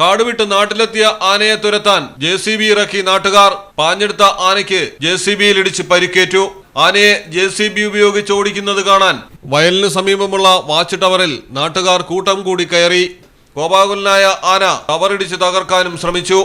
കാടുവിട്ട് നാട്ടിലെത്തിയ ആനയെ തുരത്താൻ J C B ഇറക്കി നാട്ടുകാർ. പാഞ്ഞെടുത്ത ആനയ്ക്ക് ജെ സി ബിയിൽ ഇടിച്ച് പരിക്കേറ്റു. ആനയെ ജെ സി ബി ഉപയോഗിച്ച് ഓടിക്കുന്നത് കാണാൻ വയലിന് സമീപമുള്ള വാച്ച് ടവറിൽ നാട്ടുകാർ കൂട്ടം കൂടി കയറി. കോപാകുലനായ ആന ടവറിടിച്ച് തകർക്കാനും ശ്രമിച്ചു.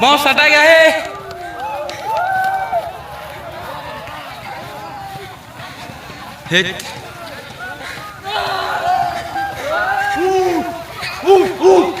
Mão, sai aí! Hit. Uh, uh, uh.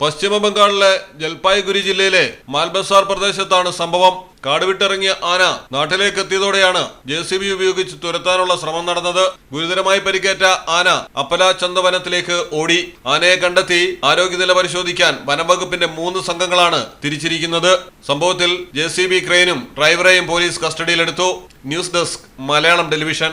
പശ്ചിമ ബംഗാളിലെ ജൽപായ്ഗുരി ജില്ലയിലെ മാൽബസാർ പ്രദേശത്താണ് സംഭവം. കാടുവിട്ടിറങ്ങിയ ആന നാട്ടിലേക്ക് എത്തിയതോടെയാണ് ജെ സി ബി ഉപയോഗിച്ച് തുരത്താനുള്ള ശ്രമം നടന്നത്. ഗുരുതരമായി പരിക്കേറ്റ ആന അപ്പല ചന്ദവനത്തിലേക്ക് ഓടി. ആനയെ കണ്ടെത്തി ആരോഗ്യനില പരിശോധിക്കാൻ വനംവകുപ്പിന്റെ മൂന്ന് സംഘങ്ങളാണ് തിരിച്ചിരിക്കുന്നത്. സംഭവത്തിൽ ജെ ക്രെയിനും ഡ്രൈവറെയും പോലീസ് കസ്റ്റഡിയിലെടുത്തു. News desk Malayalam television.